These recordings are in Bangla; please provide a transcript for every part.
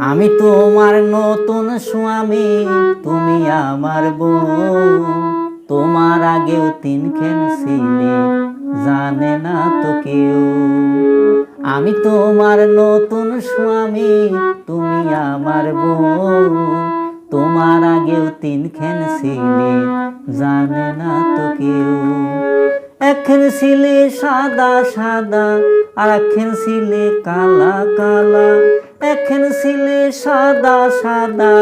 আমি তোমার নতুন স্বামী, তুমি আমার বউ। তোমার আগেও তিনখান ছিলে, জানে না তো কেউ। আমি তোমার নতুন স্বামী, তুমি আমার বউ। তোমার আগেও তিনখান ছিলে, জানে না তো কেউ। একখান ছিলে সাদা সাদা, আর একখান ছিলে কালা কালা। একখান ছিলে সাদা সাদা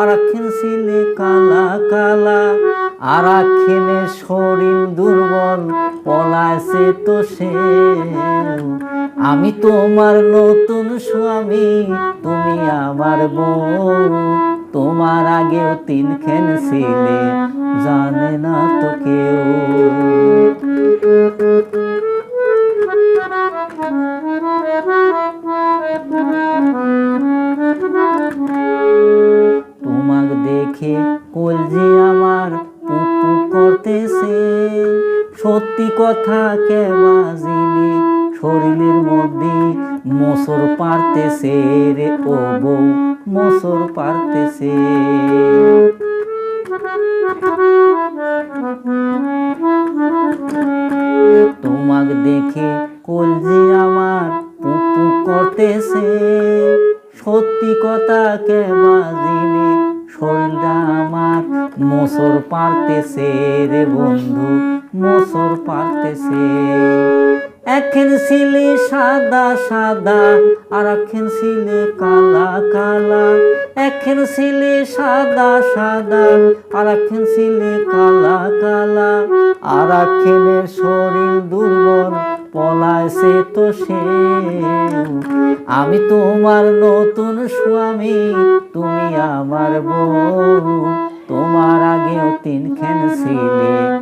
আর একখান ছিলে কালা কালা। আর একখানে শরীর দুর্বল, পলাইছে তো সে। আমি তোমার নতুন স্বামী, তুমি আমার বউ। তোমার আগেও তিনখান ছিলে জানে না তো কেউ। তোমাকে সত্যি কথা কে বাজিনি শরীরের মধ্যে মোসর পারতেছে রে ও বউ, মোসর পারতেছে। তোমাকে দেখে কলজি আমার পুপু করতেছে, সত্যি কথা কে শরীরটা আমার মোসর পারতেছে রে বন্ধু মোসর পারতেছে। একখান ছিলে সাদা সাদা, আর একখান ছিলে কালা কালা। একখান ছিলে সাদা সাদা, আর একখান ছিলে কালা কালা। আর একখানের শরীর দুর্বল, পলাইছে তো সে। আমি তোমার নতুন স্বামী, তুমি আমার বউ। তোমার আগেও তিনখান ছিলে।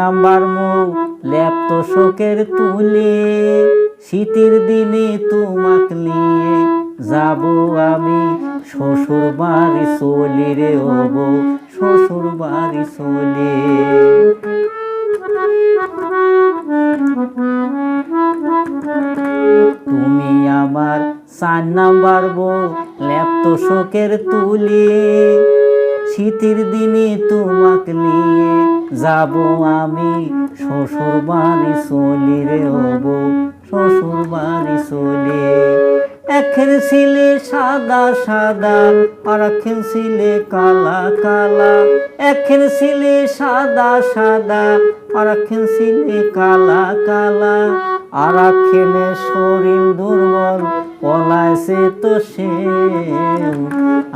নাম্বার মুখ ল্যাপ্ত শোকের তুলে, শীতের দিনে তোমাক নিয়ে যাব আমি। শ্বশুর বাড়ি চলি রে হব, শ্বশুর বাড়ি চলে। তুমি আমার চার নাম্বার বউ। ল্যাপ্ত শোকের তুলে শীতের দিনে তোমাকে নিয়ে যাব আমি। শ্বশুর বাড়ি চলি রে হব শ্বশুর বাড়ি চলে। একখান ছিলে সাদা সাদা, আর একখান ছিলে কালা কালা। একখান ছিলে সাদা সাদা, আর একখান ছিলে কালা কালা। আর একখানে শরীর দুর্বল পলাইছে তো সে।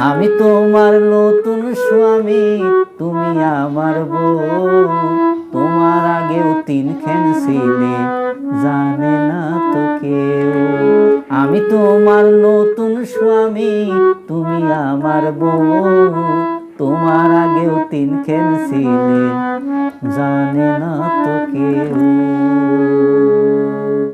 আমি তোমার নতুন স্বামী, তুমি আমার বউ। তোমার আগেও তিন তিনখান ছিলে, জানে না তো কেউ। আমি তোমার নতুন স্বামী, তুমি আমার বউ। তোমার আগেও তিন তিনখান ছিলে, জানে না তো কেউ।